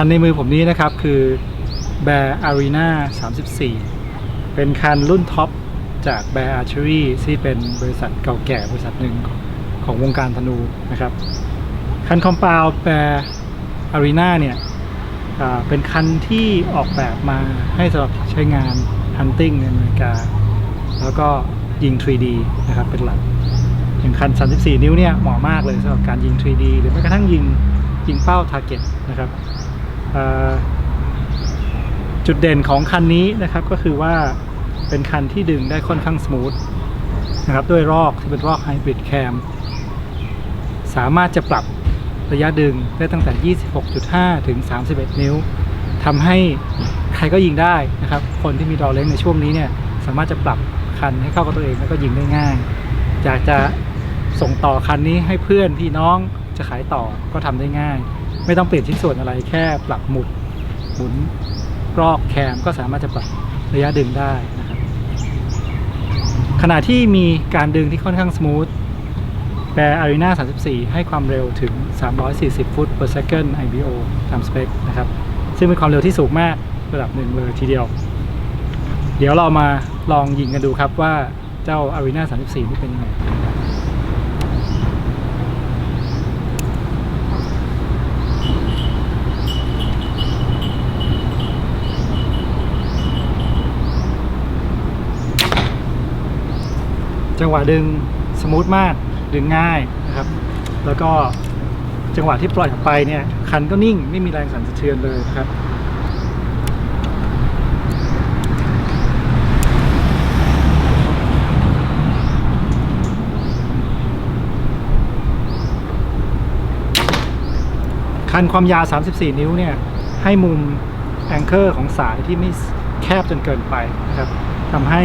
คันในมือผมนี้นะครับคือ Bear Arena 34 เป็นคันรุ่นท็อปจาก Bear Archery ที่เป็นบริษัทเก่าแก่บริษัทหนึ่งของวงการธนูนะครับ คันคอมเปล Bear Arena เนี่ยเป็นคันที่ออกแบบมาให้สำหรับใช้งาน Hunting ในอเมริกา แล้วก็ยิง 3D นะครับเป็นหลัก อย่างคัน 34 นิ้วเนี่ยเหมาะมากเลยสำหรับการยิง 3D หรือแม้กระทั่งยิงยิงเป้า target นะครับ จุดเด่นของคันนี้นะครับก็คือว่าเป็นคันที่ดึงได้ค่อนข้างสมูทนะครับด้วยรอกที่เป็นรอกไฮบริดแคมสามารถจะปรับระยะดึงได้ตั้งแต่ 26.5 ถึง 31 นิ้วทำให้ใครก็ยิงได้นะครับ คนที่มีดอเล้งในช่วงนี้เนี่ยสามารถจะปรับคันให้เข้ากับตัวเองแล้วก็ยิงได้ง่าย อยากจะส่งต่อคันนี้ให้เพื่อนพี่น้องจะขายต่อก็ทำได้ง่าย ไม่ต้องเปลี่ยนชิ้นส่วนอะไรแค่ปรับหมุดหมุนรอกแคมก็สามารถจะปรับระยะดึงได้นะครับขณะที่มีการดึงที่ค่อนข้างสมูทแบร์ Arena 34 ให้ความเร็วถึง 340 ฟุต per second IBO ตามสเปคนะครับ ซึ่งเป็นความเร็วที่สูงมากระดับหนึ่งเลยทีเดียว เดี๋ยวเรามาลองยิงกันดูครับว่าเจ้า Arena 34 นี่เป็นยังไง จังหวะดึงสมูทมากดึงง่ายนะครับ แล้วก็จังหวะที่ปล่อยออกไปเนี่ย คันก็นิ่งไม่มีแรงสั่นสะเทือนเลยครับ คันความยาว 34 นิ้วเนี่ย ให้มุมแองเกอร์ของสายที่ไม่แคบจนเกินไปนะครับทำให้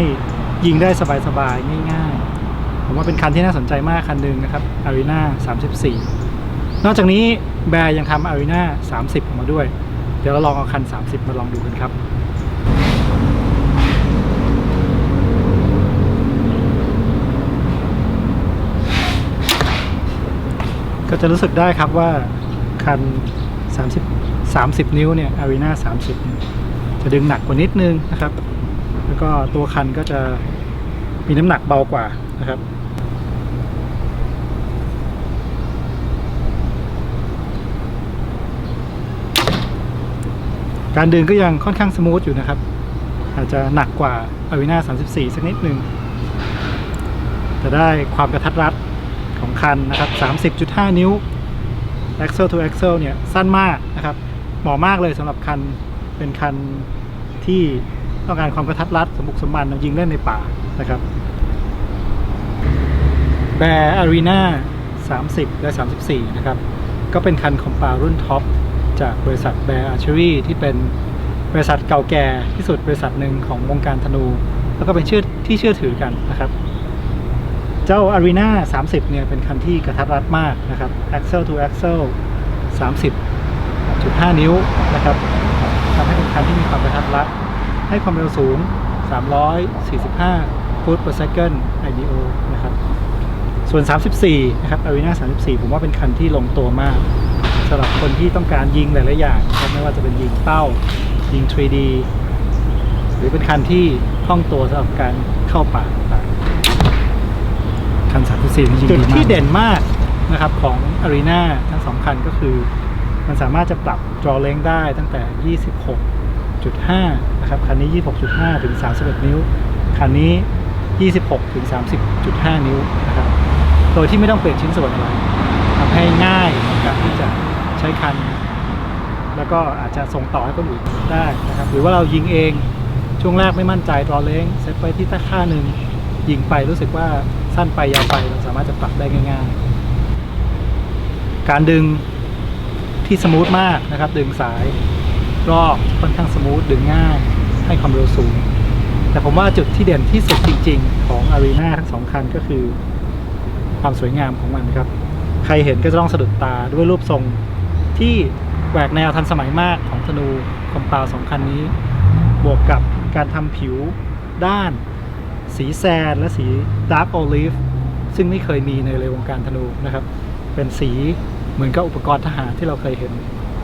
ยิงได้สบายๆ ง่ายๆ ผมว่าเป็นคันที่น่าสนใจมากคันหนึ่งนะครับ Arena 34 นอกจากนี้แบร์ยังทำ Arena 30 ออกมาด้วย เดี๋ยวเราลองเอาคัน 30 มาลองดูกันครับก็จะรู้สึกได้ครับว่าคัน 30 30 นิ้วเนี่ย Arena 30 จะดึงหนักกว่านิดนึงนะครับ แล้วก็ตัวคันก็จะ มีน้ำหนักเบากว่านะครับ การดึงก็ยังค่อนข้างสมูทอยู่นะครับ อาจจะหนักกว่า Arena 34 สักนิดหนึ่งจะได้ความกระทัดรัดของคันนะครับ 30.5 นิ้ว axle to axle เนี่ย สั้นมากนะครับ เหมาะมากเลยสำหรับคันเป็นคันที่ต้องการความกระทัดรัดสมบุกสมบันยิงเล่นในป่า นะครับ Bear Arena 30 และ 34 นะครับ ก็เป็นคันคอมปารุ่นท็อป จากบริษัท Bear Archery ที่เป็นบริษัทเก่าแก่ที่สุดบริษัทหนึ่งของวงการธนู แล้วก็เป็นชื่อที่เชื่อถือกันนะครับ เจ้า Arena 30 เนี่ยเป็นคันที่กระทัดรัดมากนะครับ Axle to Axle 30.5 นิ้วนะครับทำให้เป็นคันที่มีความกระทัดรัด ให้ความเร็วสูง 345 ฟุต per second IBO นะครับส่วน 34 นะครับ Arena 34 ผมว่าเป็นคันที่ลงตัวมากสำหรับคนที่ต้องการยิงหลายๆอย่างนะครับไม่ว่าจะเป็นยิงเป้า ยิง 3D หรือเป็นคันที่คล่องตัวสำหรับการเข้าป่าต่างๆคัน 34นี่ยิงจุดที่เด่นมากนะครับของ Arena ทั้งสองคันก็คือ มันสามารถจะปรับ draw length ได้ตั้งแต่ 26.5 นะครับ คันนี้ 26.5 ถึง 31 นิ้ว คันนี้ 26ถึง30.5 นิ้วนะครับ โดยที่ไม่ต้องเปลี่ยนชิ้นส่วนอะไรทำให้ง่ายในการที่จะใช้คัน แล้วก็อาจจะส่งต่อให้คนอื่นได้นะครับ หรือว่าเรายิงเองช่วงแรกไม่มั่นใจตอเล้งเซตไปที่ตะค่าหนึ่งยิงไปรู้สึกว่าสั้นไปยาวไปเราสามารถจะปรับได้ง่ายๆ การดึงที่สมูทมากนะครับ ดึงสายรอบค่อนข้างสมูทดึงง่ายให้ความเร็วสูง แต่ผมว่าจุดที่เด่นที่สุดจริง ๆ ของ Arena ทั้งสองคันก็คือ ความสวยงามของมันครับ ใครเห็นก็จะต้องสะดุดตาด้วยรูปทรงที่แหวกแนวทันสมัยมากของธนูคอมเปาสองคันนี้ บวกกับการทำผิวด้าน สีแซนและสีดาร์กโอลิฟซึ่งไม่เคยมีในเลยวงการธนูนะครับ เป็นสีเหมือนกับอุปกรณ์ทหารที่เราเคยเห็น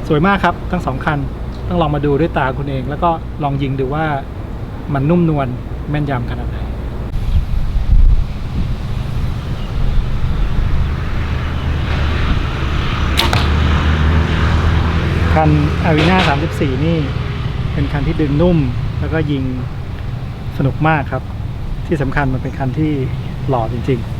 สวยมากครับ ทั้งสองคันต้องลองมาดูด้วยตาคุณเอง แล้วก็ลองยิงดูว่า มันนุ่มนวลแม่นยำขนาดไหนคันอารีน่า34 นี่ เป็นคันที่ดึงนุ่ม แล้วก็ยิงสนุกมากครับ ที่สำคัญมันเป็นคันที่หล่อจริง ๆ